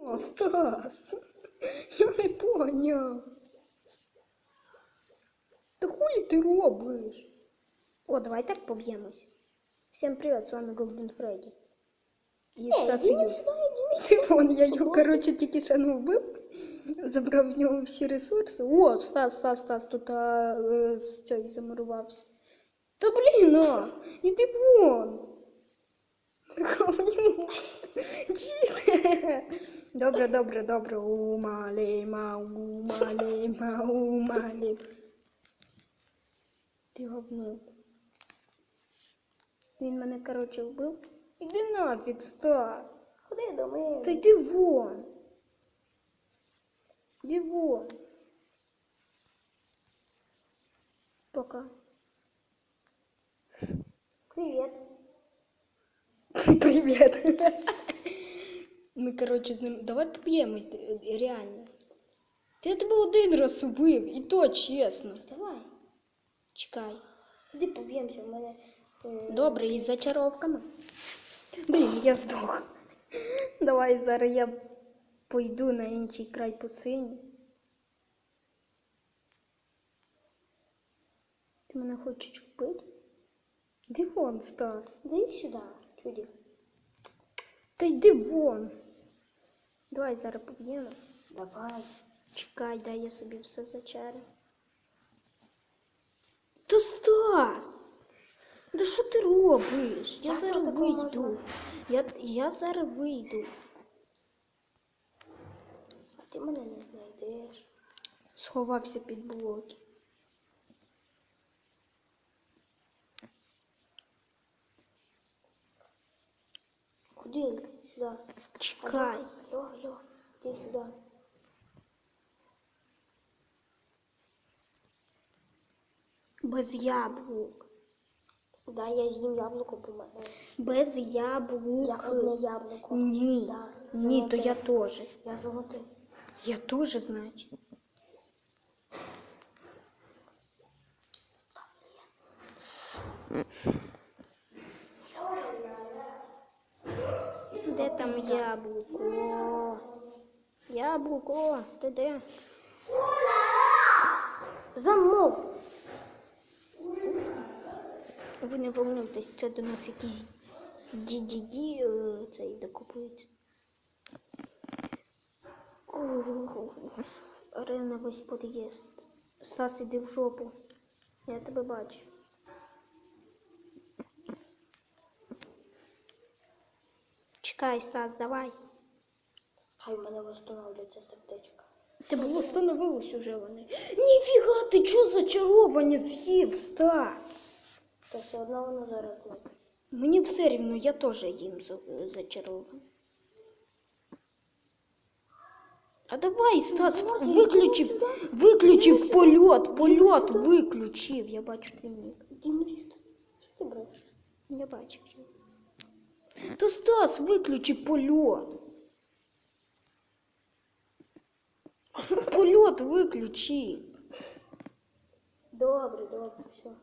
О, Стас, я не поняв. Та хулі ти робиш? О, давай так поб'ємось. Всем привет, с вами Golden Freddy. І Стас Юс. Ти вон, я його, коротше, тільки ще не вбив. Забрав в нього всі ресурси. О, Стас, Стас, Стас, тут а, е, з цього замурувався. Та блін, а, іди вон. Говнюк. Діти. Добре, добре, добре. Умалима, умалима, умалима. Ти говнюк. Він мене, коротше, вбив. Іди нафіг, Стас. Ходи до мене. Та йди вон. Іди вон. Пока. Привіт. Привіт. Ми, коротше, з ним. Давай поб'ємось, реально. Та я тебе один раз убив, і то чесно. Давай. Чекай. Іди поб'ємося в мене. е, Добре, із зачаровками. Блін, я здох. Давай зараз я пойду на інший край пустині. Ти мене хочеш вбити? Йди вон, Стас. Іди сюди, чудик. Та йди вон. Давай зараз поб'ємось. Давай. Чекай, дай я собі все зачарю. Та Стас! Да що ти робиш? Я Як зараз вийду. можна? Я, я зараз вийду. А ти мене не знайдеш. Сховався під блоки. Куди? Сюди. Чекай. Алло, алло. Іди сюди. Без яблук. Дай я з'їм яблуко по мене. Без яблук. Я одне яблуко. Ні. Да, Ні, то золоте. я теж. Я золотий. Я теж, значить. Де там яблуко? Яблуко, ти де? Замов! Ви не волнуйтесь, це до нас якийсь ді-ді-ді е, цей докупується. Арена весь під'їзд. Стас, іди в жопу. Я тебе бачу. Чекай, Стас, давай. Хай в мене встановлюється сердечко. Тебе встановилось уже вони. Ніфіга, ти чого зачаровані з'їв, Стас? Та все одно воно зараз не. Мені все рівно, я теж їм за- зачарований. А давай, Стас, виключив, виключив польот, польот виключив. Я бачу твій нік. Ну сюди. Що ти брешеш? Я бачив. То Стас, виключи польот. Польот виключи. Добре, добре, все.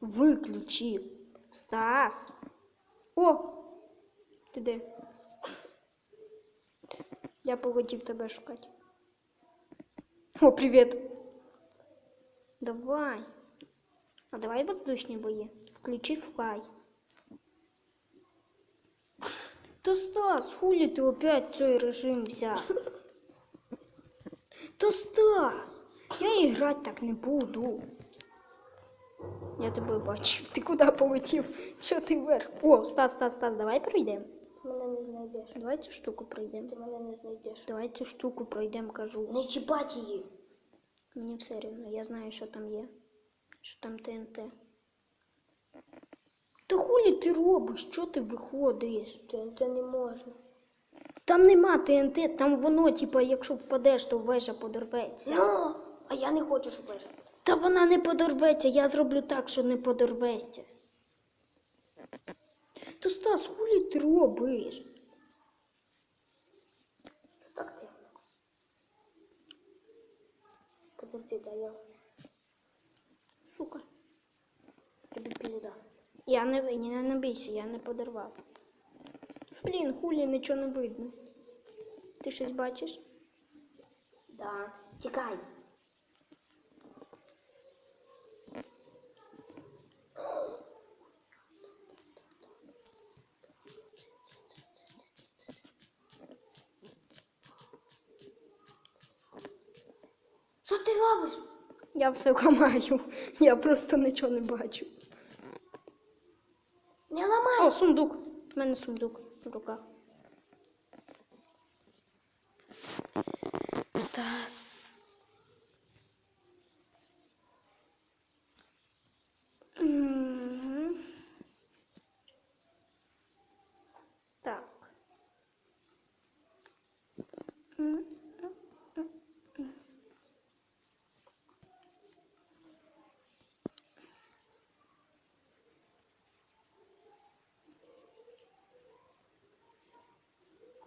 Виключив. Стас. О! Ти де? Я полетів тебе шукати. О, привіт. Давай. А давай воздушні бої. Включи флай. Та Стас, хулі ти опять цей режим взяв? Та Стас, я і грати так не буду. Я тебе бачив. Ти куди полетів? Чого ти вверх? О, Стас, Стас, Стас, давай пройдемо. Ти мене не знайдеш. Давай цю штуку пройдемо. Ти мене не знайдеш. Давай цю штуку пройдемо, кажу. Не чіпать її. Мені все рівно, я знаю, що там є. Що там ТНТ. Та хулі ти робиш? Що ти виходиш? ТНТ не можна. Там нема ТНТ, там воно, типа, якщо впадеш, то вежа подорветься. Ну, а я не хочу, щоб вижив. Та вона не подорветься, я зроблю так, що не подорветься. Та Стас, хулі ти робиш? Що так ти? Подожди, дай я. Я не, не, не бійся, я не подорвав. Блін, хулі нічого не видно. Ти щось бачиш? Да. Тікай. Що ти робиш? Я все ламаю. Я просто нічого не бачу. Сундук. У мене сундук в руках.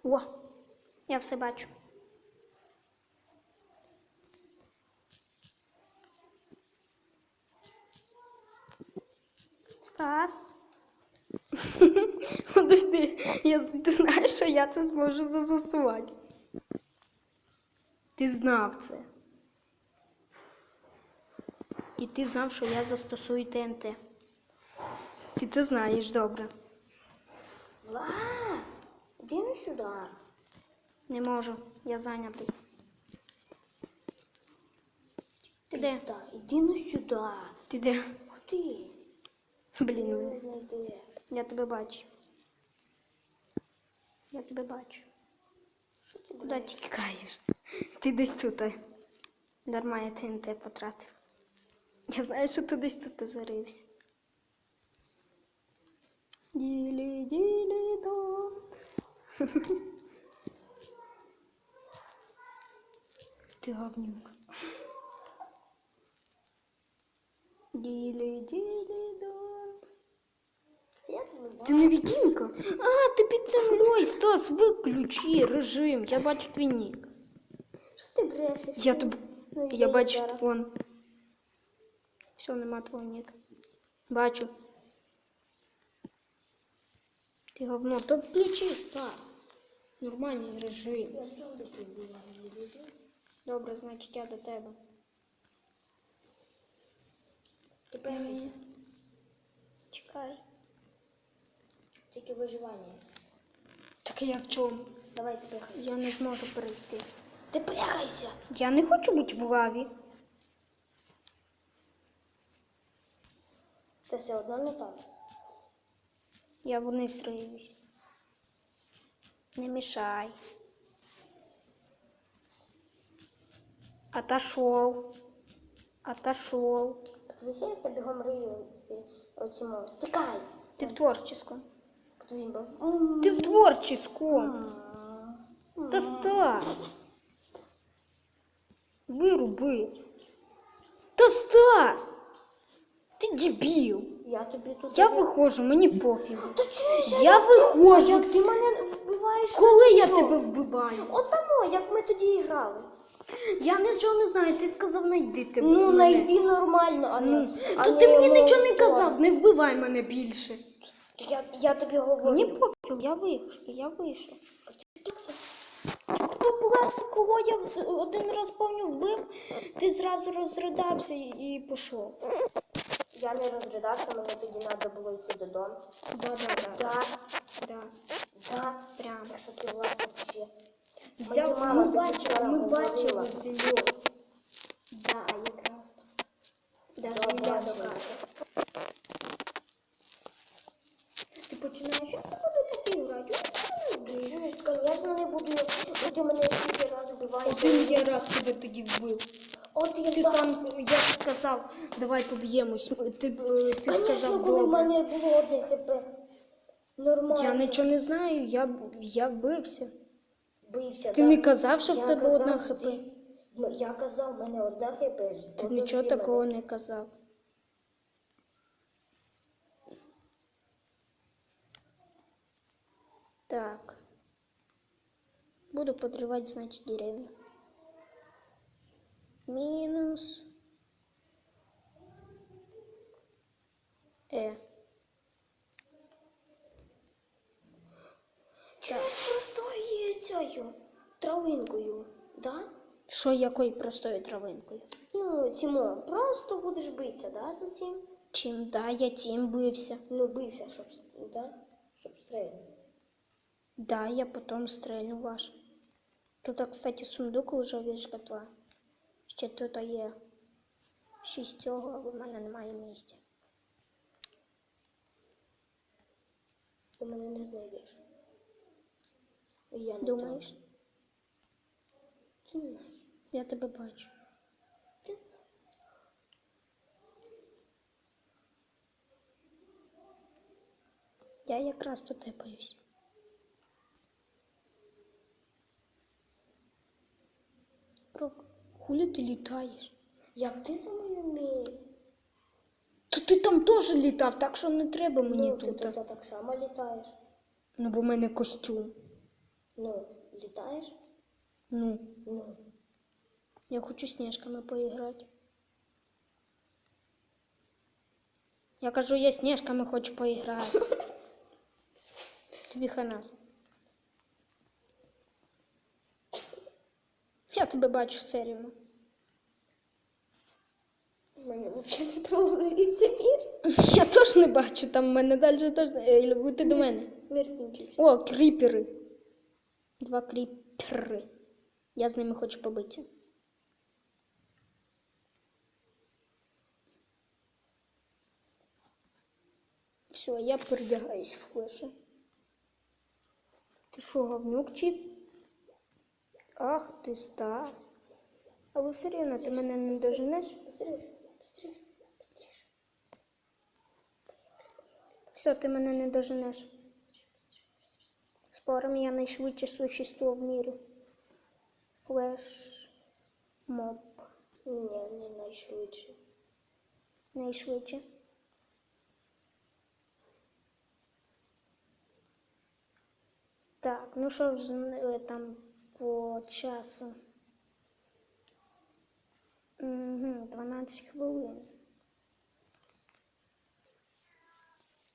О, я все бачу. Стас. Подожди, я, ти знаєш, що я це зможу застосувати. Ти знав це. І ти знав, що я застосую ТНТ. Ти це знаєш добре. Влад, іди ну сюди. Не можу, я зайнятий. Ти де? Іди ну сюди. Ти де? Куди? Блін, я тебе бачу. Я тебе бачу. Що ти Куди ти тікаєш? Ти десь тут. Дарма я ТНТ потратив. Я знаю, що ти десь тут зарився. Ділі, ділі. Ти говнюк. Ділі, ділі, до. Я тебе бачу. Ти невидимка? А, ти під землею, Стас, виключи режим. Я бачу твій нік. Що ти брешеш? Я тобі. Ну, Я йди бачу зараз. вон. Все, нема твого ніка. Бачу. Ти говно, то включи, Стас. Нормальний режим. Добре, значить я до тебе. Ти пригайся. Чекай. Тільки виживання. Так я в чому? Давай пригайся. Я не зможу перейти. Ти пригайся. Я не хочу бути в лаві. Це все одно не так. Я вниз риюсь. Не мешай. Отошел. Отошел. Подивися, як я бігом рию е, оцьому. Тікай. Ты в творческом. Подивім, бо. Ты в творческом. Да Стас. Выруби. Да Стас. Ти дебіл. Я тобі тут. Я виходжу, мені пофігу. Та чуєш, а Я як ти- виходжу. а Як ти мене вбиваєш? Коли я Що? тебе вбиваю? От тому, як ми тоді і грали. Я нічого не знаю, ти сказав, найди тебе. Ну, мене. найди нормально, а не. Ну, а то не ти мені нічого не казав, не вбивай мене більше. Я, я тобі говорю. Мені пофіг, я вийшов, я вийшов. Хто була, кого я в- один раз повню вбив, ти зразу розридався і, і пішов. Я не розридався, мені тоді треба було йти додому. Да, да, да. Да, да. да. Прямо. Так що ти власне ще. Взяв, мама ми тобі бачили, вчора ми говорила. бачили зельок. Да, якраз. Даже Да, і я бачила. докажу. Ти починаєш, я не буду такі грати. Ти чуєш, звісно, не буду, бо ти мене скільки раз вбиваєш. Один я раз тебе тоді вбив. От я Ти так- сам я сказав, давай поб'ємось. Ти, е, ти Конечно, сказав коли в добре. мене було одне хп. Нормально. Я нічого не знаю, я, я бився. бився. Ти да. не казав, що в Я тебе казав, одна що хп. ти- Ну, я казав, в мене одна хп. Ти нічого такого не казав. Так. Буду подрывать, значит, деревья. Минус. Э. Чуєш, просто є цею. травинкою, да? Що якою простою травинкою? Ну, Тімо, просто будеш битися, да, за цим? Чим да, я тим бився. Ну, бився, щоб, да? щоб стрельнути. Да, я потім стрельну ваш. Тут, кстати, сундук лежав від жгатва. Ще тут є шість цього, але в мене немає місця. Ти мене не знайдеш. Я не Думаєш? Ти. Я тебе бачу. Ти Я якраз тут тепаюсь. Про хулі ти літаєш? Як ти на моєму мірі? То ти там теж літав, так що не треба мені Ну, ти тут. тут так само літаєш. Ну, бо в мене костюм. Ну, літаєш? Ну, Ну. я хочу сніжками поіграти. Я кажу, я сніжками хочу поіграти. Тобі ханас. Я тебе бачу все рівно. У мене взагалі не проводився мір. Я теж не бачу, там мене далі теж. Е, Ти до мене. Мір кінчився. О, кріпери. Два кріпери. Я з ними хочу побитися. Все, я передягаюсь в флеші. Ти що, говнюк чи? Ах ти, Стас. Але все рівно ти мене не доженеш. Быстріше, быстріше, быстріше. Все, ти мене не доженеш. Спором я найшвидше существо в мірі. Флеш моб. Ні, не найшвидше. Найшвидше. Так, ну що ж е, там по часу? Угу, 12 хвилин.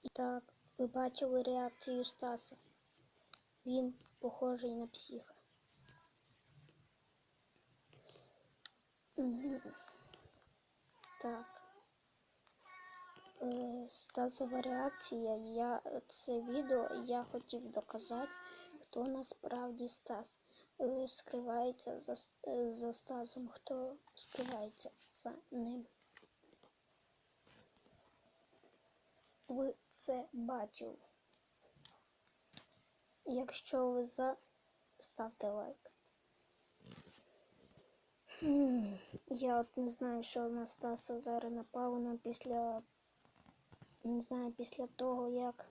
І так, ви бачили реакцію Стаса. Він похожий на психа. Угу. Так. Е, Стасова реакція. Я це відео я хотів доказати, хто насправді Стас. Е, Скривається за, е, за Стасом, хто скривається за ним. Ви це бачили. Якщо ви за, ставте лайк. Я от не знаю, що на Стаса зараз напалено після. Не знаю, після того, як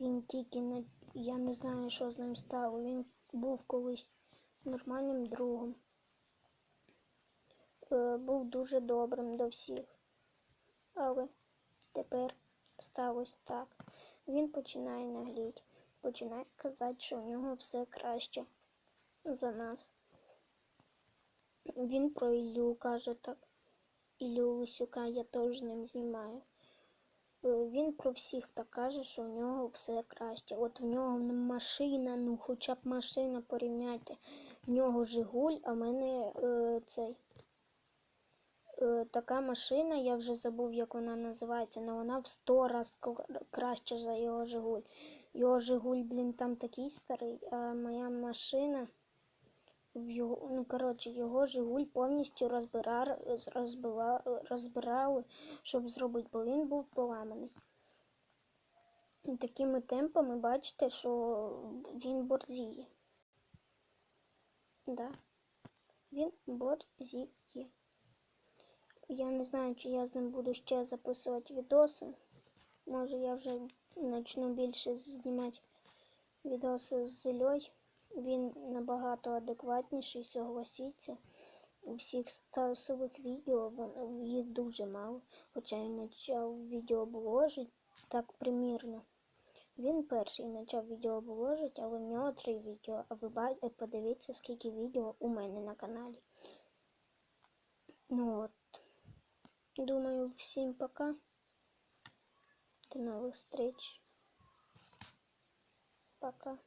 він тільки на. Я не знаю, що з ним стало. Він був колись нормальним другом. Е, Був дуже добрим до всіх. Але тепер сталося так. Він починає нагліть, починає казати, що в нього все краще за нас. Він про Іллю каже так. Іллю Лусюка я теж ним знімаю. Е, Він про всіх так каже, що в нього все краще. От в нього машина, ну хоча б машина порівняйте. В нього Жигуль, а в мене е, цей. Е, така машина, я вже забув, як вона називається, але вона в сто раз кра- краще за його Жигуль. Його Жигуль, блін, там такий старий, а моя машина в його, ну коротше, його Жигуль повністю розбира, розбила, розбирали, щоб зробити, бо він був поламаний. І такими темпами бачите, що він борзіє. Да. Він борзіє. Я не знаю, чи я з ним буду ще записувати відоси. Може я вже почну більше знімати відоси з Іллею. Він набагато адекватніший, согласіться. У всіх стасових відео їх дуже мало. Хоча він почав відео бложити так примірно. Він перший почав відео бложити, але в нього три відео. А ви ба- е, подивіться, скільки відео у мене на каналі. Ну от. Думаю, всім пока. До нових встреч. Пока.